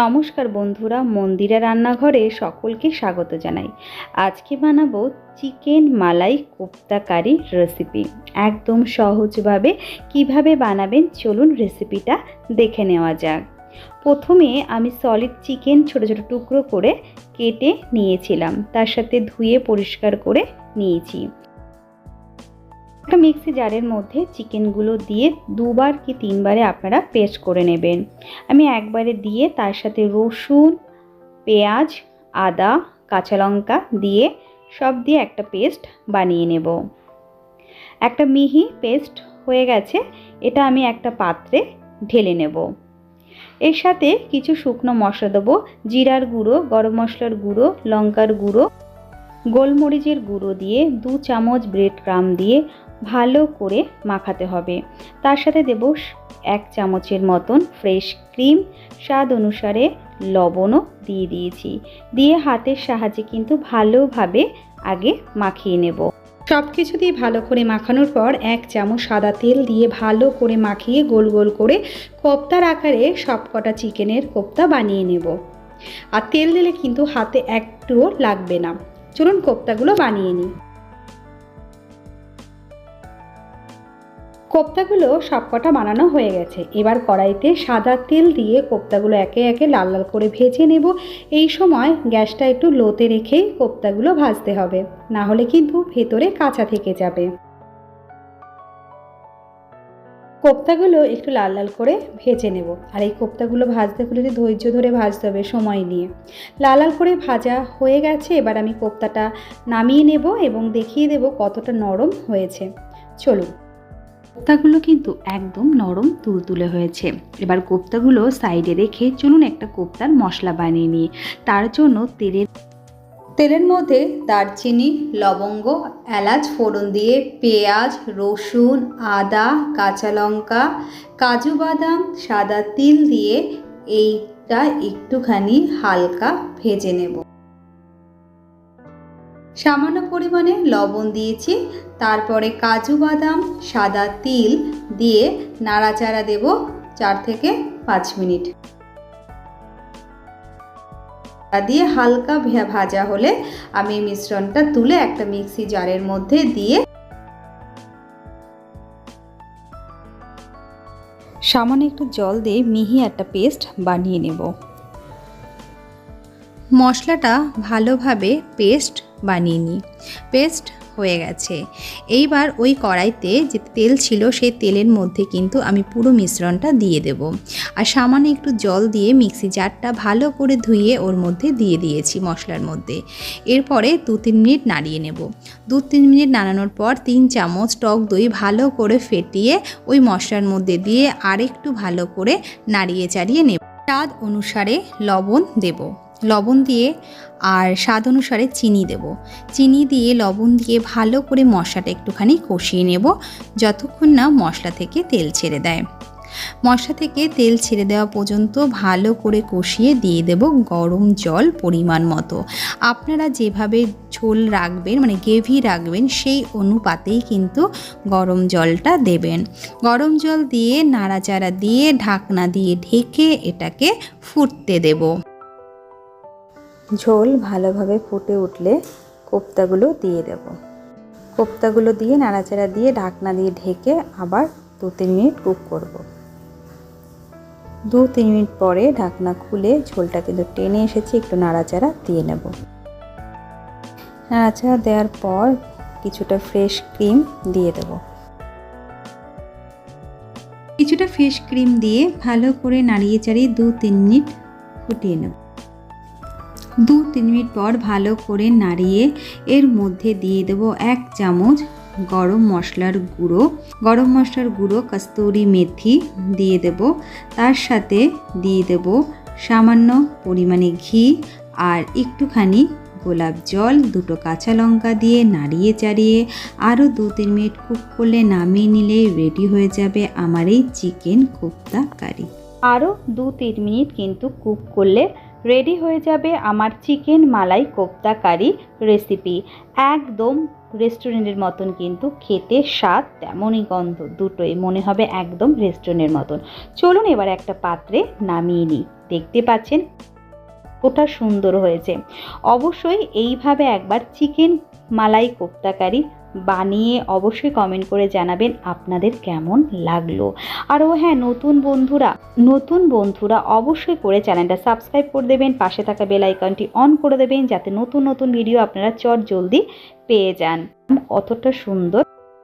নমস্কার বন্ধুরা, মন্দিরা রান্নাঘরে সকলকে স্বাগত জানাই। আজকে বানাবো chicken malai kofta curry recipe একদম সহজভাবে কীভাবে বানাবেন চলুন রেসিপিটা দেখে নেওয়া যাক। প্রথমে আমি সলিড চিকেন ছোট ছোট টুকরো করে কেটে নিয়েছিলাম। তার সাথে ধুয়ে পরিষ্কার করে নিয়েছি। একটা মিক্সি জারের মধ্যে চিকেনগুলো দিয়ে দুবার কি তিনবারে আপনারা পেস্ট করে নেবেন। আমি একবারে দিয়ে তার সাথে রসুন, পেঁয়াজ, আদা, কাঁচা লঙ্কা দিয়ে সব দিয়ে একটা পেস্ট বানিয়ে নেব। একটা মিহি পেস্ট হয়ে গেছে, এটা আমি একটা পাত্রে ঢেলে নেব। এর সাথে কিছু শুকনো মশলা দেবো, জিরার গুঁড়ো, গরম মশলার গুঁড়ো, লঙ্কার গুঁড়ো, গোলমরিচের গুঁড়ো দিয়ে দু চামচ ব্রেড ক্রাম দিয়ে ভালো করে মাখাতে হবে। তার সাথে দেব এক চামচের মতন ফ্রেশ ক্রিম। স্বাদ অনুসারে লবণও দিয়ে দিয়েছি। দিয়ে হাতের সাহায্যে কিন্তু ভালোভাবে আগে মাখিয়ে নেব। সব কিছু দিয়ে ভালো করে মাখানোর পর এক চামচ সাদা তেল দিয়ে ভালো করে মাখিয়ে গোল গোল করে কোপ্তার আকারে সব কটা চিকেনের কোপ্তা বানিয়ে নেব। আর তেল দিলে কিন্তু হাতে একটুও লাগবে না। চলুন কোপ্তাগুলো বানিয়ে নিই। কোপ্তাগুলো সবকটা বানানো হয়ে গেছে। এবার কড়াইতে সাদা তেল দিয়ে কোপ্তাগুলো একে একে লাল লাল করে ভেজে নেব। এই সময় গ্যাসটা একটু লোতে রেখেই কোপ্তাগুলো ভাজতে হবে। না হলে কিন্তু ভেতরে কাঁচা থেকে যাবে। কোপ্তাগুলো একটু লাল লাল করে ভেজে নেব। আর এই কোপ্তাগুলো ভাজতে হলে ধৈর্য ধরে ভাজতে হবে সময় নিয়ে। লাল লাল করে ভাজা হয়ে গেছে। এবার আমি কোপ্তাটা নামিয়ে নেব এবং দেখিয়ে দেব কতটা নরম হয়েছে। চলুন। কোপ্তাগুলো কিন্তু একদম নরম তুলতুলে হয়েছে। এবার কোপ্তাগুলো সাইডে রেখে চলুন একটা কোপ্তার মশলা বানিয়ে নিই। তার জন্য তেলের তেলের মধ্যে দারচিনি, লবঙ্গ, এলাচ ফোড়ন দিয়ে পেঁয়াজ, রসুন, আদা, কাঁচা লঙ্কা, কাজু বাদাম, সাদা তিল দিয়ে এইটা একটুখানি হালকা ভেজে নেব। সামান্য পরিমাণে লবণ দিয়েছি, তারপরে কাজু বাদাম, সাদা তিল দিয়ে নাড়াচাড়া দেব চার থেকে পাঁচ মিনিট। দিয়ে হালকা ভাজা হলে আমি মিশ্রণটা তুলে একটা মিক্সি জারের মধ্যে দিয়ে সামান্য একটু জল দিয়ে মিহি একটা পেস্ট বানিয়ে নেব। মশলাটা ভালোভাবে পেস্ট বানিয়ে নিই। পেস্ট হয়ে গেছে। এইবার ওই কড়াইতে যে তেল ছিল সেই তেলের মধ্যে কিন্তু আমি পুরো মিশ্রণটা দিয়ে দেব। আর সামান্য একটু জল দিয়ে মিক্সি জারটা ভালো করে ধুয়ে ওর মধ্যে দিয়ে দিয়েছি মশলার মধ্যে। এরপরে দু তিন মিনিট নাড়িয়ে নেব। দু তিন মিনিট নাড়ানোর পর তিন চামচ টক দই ভালো করে ফেটিয়ে ওই মশলার মধ্যে দিয়ে আরেকটু ভালো করে নাড়িয়ে চাড়িয়ে নেব। স্বাদ অনুসারে লবণ দেবো। লবণ দিয়ে আর স্বাদ অনুসারে চিনি দেব। চিনি দিয়ে লবণ দিয়ে ভালো করে মশলাটা একটুখানি কষিয়ে নেব, যতক্ষণ না মশলা থেকে তেল ছেড়ে দেয়। মশলা থেকে তেল ছেড়ে দেওয়া পর্যন্ত ভালো করে কষিয়ে দিয়ে দেব গরম জল পরিমাণ মতো। আপনারা যেভাবে ঝোল রাখবেন মানে গ্রেভি রাখবেন, সেই অনুপাতেই কিন্তু গরম জলটা দেবেন। গরম জল দিয়ে, নাড়াচাড়া দিয়ে, ঢাকনা দিয়ে ঢেকে এটাকে ফুটতে দেবো। ঝোল ভালোভাবে ফুটে উঠলে কোপ্তাগুলো দিয়ে দেব। কোপ্তাগুলো দিয়ে নাড়াচাড়া দিয়ে ঢাকনা দিয়ে ঢেকে আবার দু তিন মিনিট কুক করব। দু তিন মিনিট পরে ঢাকনা খুলে ঝোলটা কিন্তু টেনে এসেছে, একটু নাড়াচাড়া দিয়ে নেব। নাড়াচাড়া দেওয়ার পর কিছুটা ফ্রেশ ক্রিম দিয়ে দেব। কিছুটা ফ্রেশ ক্রিম দিয়ে ভালো করে নাড়িয়ে চাড়িয়ে দু তিন মিনিট ফুটিয়ে নেব। দু তিন মিনিট পর ভালো করে নাড়িয়ে এর মধ্যে দিয়ে দেবো এক চামচ গরম মশলার গুঁড়ো। গরম মশলার গুঁড়ো, কস্তুরি মেথি দিয়ে দেব। তার সাথে দিয়ে দেব সামান্য পরিমাণে ঘি আর একটুখানি গোলাপ জল, দুটো কাঁচা লঙ্কা দিয়ে নাড়িয়ে চাড়িয়ে আরও দু তিন মিনিট কুক করলে নামিয়ে নিলে রেডি হয়ে যাবে আমার এই চিকেন কোপ্তা কারি। আরও দু তিন মিনিট কিন্তু কুক করলে রেডি হয়ে যাবে আমার chicken malai kofta curry recipe একদম রেস্টুরেন্টের মতন কিন্তু খেতে স্বাদ তেমনই গন্ধ, দুটোই মনে হবে একদম রেস্টুরেন্টের মতন। চলুন এবার একটা পাত্রে নামিয়ে নিই। দেখতে পাচ্ছেন ওটা সুন্দর হয়েছে। অবশ্যই এইভাবে একবার চিকেন মালাই কোপ্তাকারি বানিয়ে অবশ্যই কমেন্ট করে জানাবেন আপনাদের কেমন লাগল। আর ও হ্যাঁ নতুন বন্ধুরা নতুন বন্ধুরা অবশ্যই করে চ্যানেলটা সাবস্ক্রাইব করে দেবেন, পাশে থাকা বেল আইকনটি অন করে দেবেন, যাতে নতুন নতুন ভিডিও আপনারা চট জলদি পেয়ে যান। কতটা সুন্দর